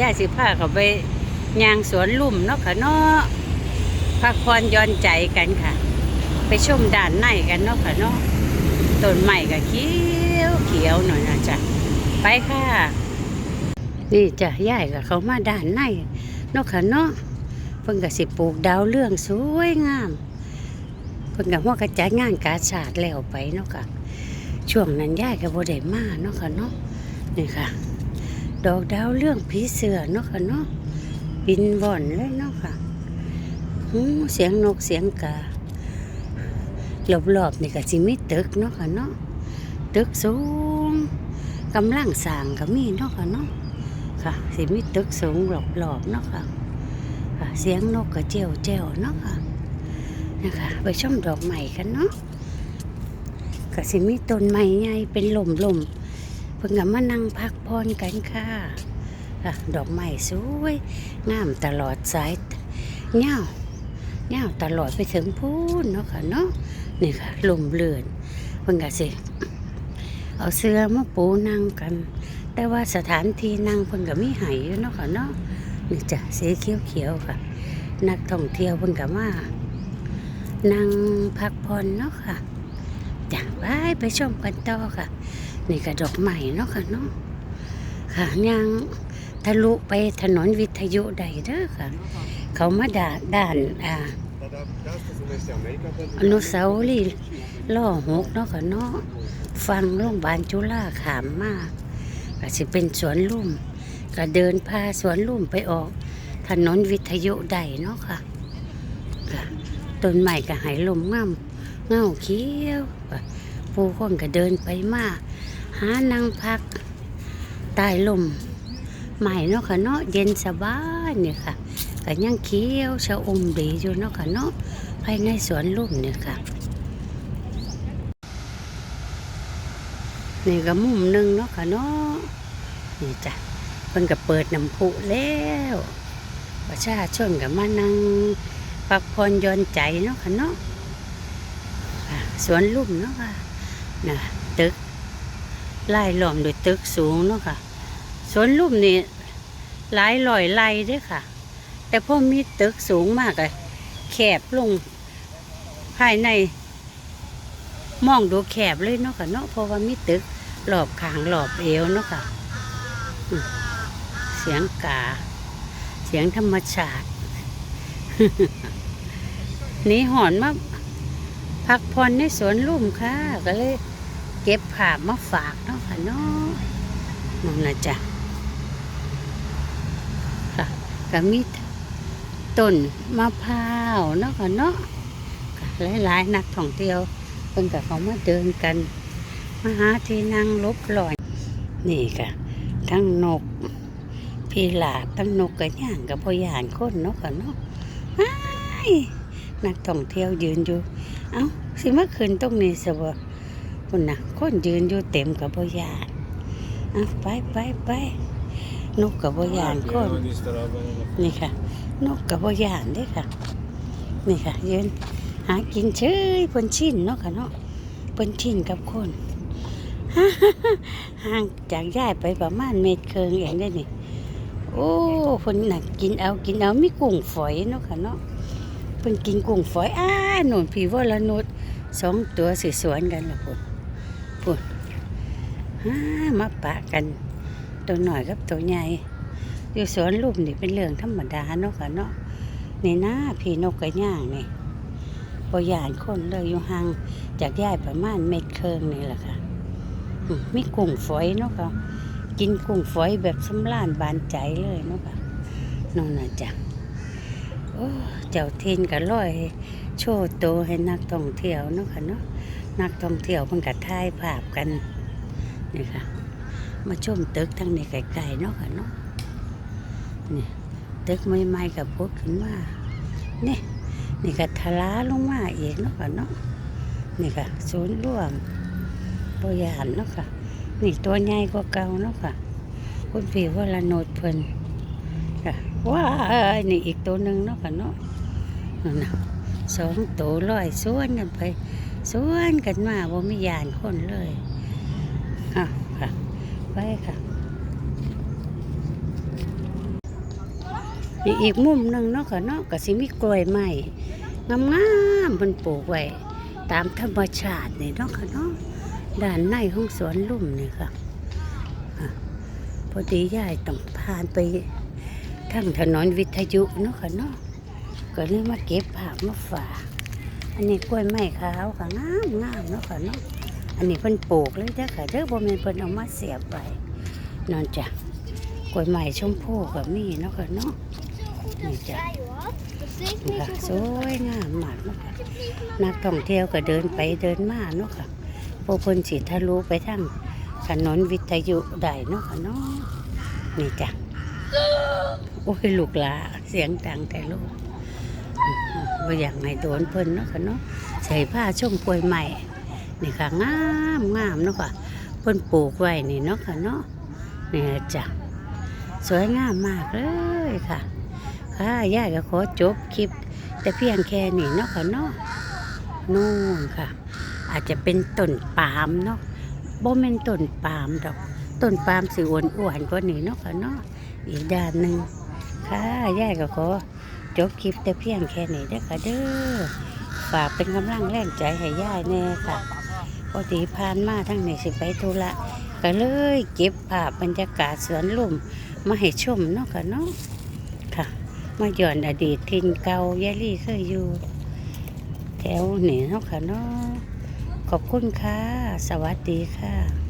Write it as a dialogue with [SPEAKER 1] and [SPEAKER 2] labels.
[SPEAKER 1] ย่าสิพาเขาไปย่างสวนลุ่มเนาะค่ะเนาะพักผ่อนย้อนใจกันค่ะ ไปชมด้านในกันเนาะค่ะเนาะต้นไม้ก็เขียวเขียวหน่อยนะจ๊ะไปค่ะ นี่จ้ะย่ายกับเขามาด้านในเนาะค่ะเนาะเพิ่นก็สิปลูกดาวเรื่องสวยงามเพิ่นก็หัวกระจายงานกาชาดแล้วไปเนาะค่ะช่วงนั้นย่ายก็บ่ได้มาเนาะค่ะเนาะนี่ค่ะ ดอกดาวเรื่องผีเสือเนาะค่ะเนาะบินว่อนเลยเนาะค่ะหูเสียงนกเสียงการอบๆนี่ก็สิมีตึกเนาะค่ะเนาะตึกสูงกำลังสร้างก็มีเนาะค่ะเนาะค่ะสิมีตึกสูงรอบๆเนาะค่ะค่ะเสียงนกก็เจียวเจียวเนาะค่ะนะคะไปชมดอกใหม่กันเนาะก็สิมีต้นไม้ใหญ่เป็นหล่มๆ เพิ่งก็มานั่งพักผ่อนกันค่ะค่ะดอกไม้สวยงามตลอดสายเงาเงาตลอดไปถึงพูนเนาะค่ะเนาะนี่ค่ะลมเลื่อนเพิ่งก็สิเอาเสื้อมาปูนั่งกัน แต่ว่าสถานที่นั่งเพิ่งก็มีหายอยู่เนาะค่ะเนาะนี่จ้ะสีเขียวเขียวๆค่ะ นักท่องเที่ยวเพิ่งก็มานั่งพักผ่อนเนาะค่ะจ้ะไปไปชมกันต่อค่ะ นี่ก็ดอกใหม่เนาะค่ะเนาะค่ะยังทะลุไปถนนวิทยุใดเด้อค่ะ เขามาด่าด่านอ่าอนุสาวรีย์ล่อหกเนาะค่ะเนาะฟังโรงพยาบาลจุฬาขามมากก็สิเป็นสวนลุ่ม ก็เดินพาสวนลุ่มไปออก ถนนวิทยุใดเนาะค่ะค่ะต้นใหม่ก็หายลมง่ำเงาเขียวผู้คนก็เดินไปมาก หานั่งพักใต้ลมใหม่เนาะค่ะเนาะเย็นสบายเนี่ยค่ะก็ยังเขียวชะอมดีอยู่เนาะค่ะเนาะภายในสวนลุ่มเนี่ยค่ะนี่ก็มุมหนึ่งเนาะค่ะเนาะนี่จ้ะเพิ่นก็เปิดน้ำพุแล้วประชาชนก็มานั่งพักผ่อนย่อนใจเนาะค่ะเนาะค่ะสวนลุ่มเนาะค่ะนะตึก ไล่ล้อมด้วยตึกสูงเนาะค่ะสวนลุ่มนี่หลายร้อยไร่ด้วยค่ะ แต่พอมีตึกสูงมากเลยแคบลงภายในมองดูแคบเลยเนาะค่ะเนาะเพราะว่ามีตึกหลอบขางหลอบเอวเนาะค่ะเสียงกา เสียงธรรมชาติหนี่หอนมาพักผ่อนในสวนลุ่มค่ะ ก็เลย ก็บภาพมาฝากเนาะค่ะเนาะนั่นนะจ๊ะค่ะก็มีต้นมะพร้าวเนาะค่ะเนาะหลายๆนักท่องเที่ยวเพิ่นกับเขามาเดินกันมาหาที่นั่งลบลอย นี่ค่ะทั้งนกพีลาบทั้งนกกระย่างกับพยานคนเนาะค่ะเนาะอ้นักท่องเที่ยวยืนอยู่ เอ้าสิมาขึ้นตรงนี้สบ คนน่ะคนยืนอยู่เต็มกับบ่ยานอะไปไปไปนกกับบ่ยานคนนี่ค่ะ นกกับบ่ยานเด้อค่ะ นี่ค่ะ ยืนหากินเฉยเพิ่นชินเนาะค่ะเนาะเพิ่นชินกับคนห่างจากย่ายไปประมาณเมตรเคิงเองได้อนี่โอ้เพิ่นน่ะกินเอากินเอามีกุ้งฝอยเนาะค่ะเนาะเพิ่นกินกุ้งฝอยอ้าหนุนพี่วรนุชสองตัวสิสวนกันละพุ่น พุ่นฮ่ามาปะกัน ตัวหน่อยกับตัวใหญ่อยู่สวนลุมนี่เป็นเรื่องธรรมดาเนาะค่ะเนาะนี่นะพี่นกกระย่างนี่ปยานคนเลยอยู่ห่างจากย่ายประมาณเม็ดเคิงนี่แหละค่ะมีกุ้งฝอยเนาะค่ะกินกุ้งฝอยแบบสำราญบานใจเลยเนาะค่ะนั่นน่ะจ้ะโอ้เจ้าทินก็ร้อย โชว์โตวให้นักท่องเที่ยวเนาะค่ะเนาะ นักท่องเที่ยวเพิ่นก็ถ่ายภาพกันนี่ค่ะ มาชมตึกทั้งนี้ไกลๆเนาะค่ะเนาะนี่ตึกใหม่ๆกับพุดขึ้นมานี่นี่ก็ทะลาลงมาอีกเนาะค่ะเนาะนี่ค่ะศูนย์ร่วมบริหารเนาะค่ะ นี่ตัวใหญ่กว่าเก่าเนาะค่ะ คุณพี่ว่าละโนดเพิ่นค่ะว้านี่อีกตัวหนึ่งเนาะค่ะเนาะนั่นนะ สองตัวลอยสวนกันไปสวนกันมาบ่มียานคนเลยค่ะค่ะไปค่ะนี่อีกมุมหนึ่งเนาะค่ะเนาะก็สิมีกล้วยไม้งามๆเพิ่นปลูกไว้ตามธรรมชาตินี่เนาะค่ะเนาะด้านในของสวนลุ่มนี่ค่ะอะพอดียายต้องผ่านไปทางถนนวิทยุเนาะค่ะเนาะ ก็เลยมาเก็บภาพมาฝากอันนี้กล้วยไม้ขาวค่ะงามงามเนาะค่ะเนาะอันนี้เพิ่นปลูกเลยเด้อค่ะเด้อบ่แม่นเพิ่นเอามาเสียบไว้นอนจ้ะกล้วยไม้ชมพู่ก็มีเนาะค่ะเนาะนี่จ้ะค่ะสวยงามมากเนาะค่ะนักท่องเที่ยวก็เดินไปเดินมาเนาะค่ะพวกคนสิทะลุไปทางถนนวิทยุได้เนาะค่ะเนาะนี่จ้ะโอ้ยลูกหลาเสียงดังแต่ลูก ว่าอยากให้โดนเพิ่นเนาะค่ะเนาะใส่ผ้าช่วงกล้วยใหม่นี่ค่ะงามงามเนาะค่ะเพิ่นปลูกไว้นี่เนาะค่ะเนาะนี่จ้ะสวยงามมากเลยค่ะ ค่ะย่าก็ขอจบคลิป แต่เพียงแค่นี้เนาะค่ะเนาะนู่นค่ะ อาจจะเป็นต้นปาล์มเนาะบ่แม่นต้นปาล์มดอกต้นปาล์มสิอ้วนอ้วนๆกว่านี้เนาะค่ะเนาะอีกด้านหนึ่งค่ะย่าก็ขอ จบคลิปแต่เพียงแค่นี้เด้อค่ะเด้อฝากเป็นกำลังแรงใจให้ย่าแน่ค่ะพอดีผ่านมาทั้งนี้สิไปธุระก็เลยเก็บภาพบรรยากาศสวนลุ่มมาให้ชมเนาะค่ะเนาะค่ะ มาย้อนอดีตทินเก่ายายลี่เคยอยู่ แถวเหนือเนาะค่ะเนาะขอบคุณค่ะ สวัสดีค่ะ